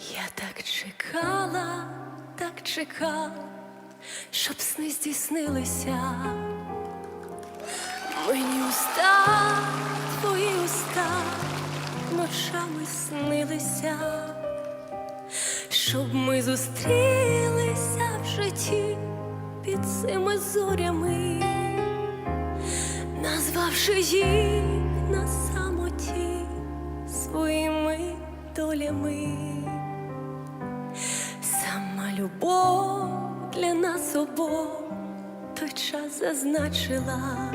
Я так чекала, так чекала, щоб сни здійснилися. Мені уста, твої уста ночами снилися, щоб ми зустрілися в житті під цими зорями, назвавши їх на самоті своїми долями. Любов для нас обох той час зазначила.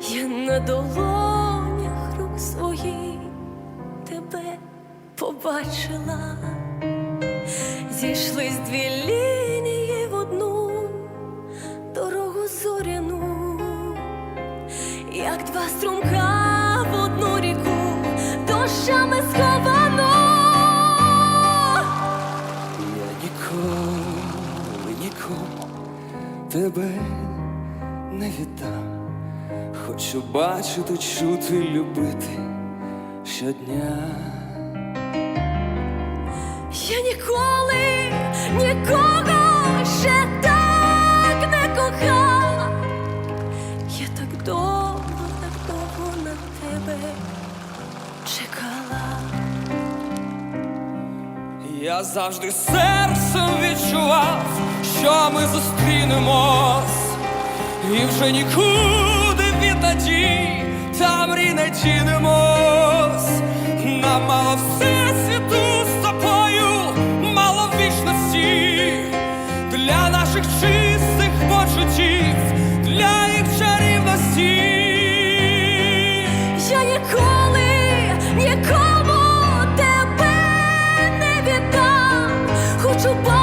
Я на долонях рук своїх тебе побачила, зійшлись дві лінії в одну дорогу зоряну, як два струмка тебе не віддам. Хочу бачити, чути, любити щодня. Я ніколи нікого ще так не кохала. Я так довго, так довго на тебе чекала. Я завжди серцем відчував, що ми зустрінемось, і вже нікуди від надій та мрій не дінемось.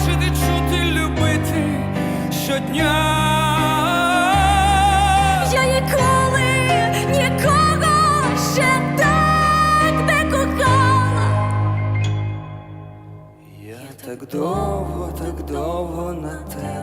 бачити, чути, любити щодня. Я ніколи нікого ще так не кохала. Я так довго, так довго на тебе.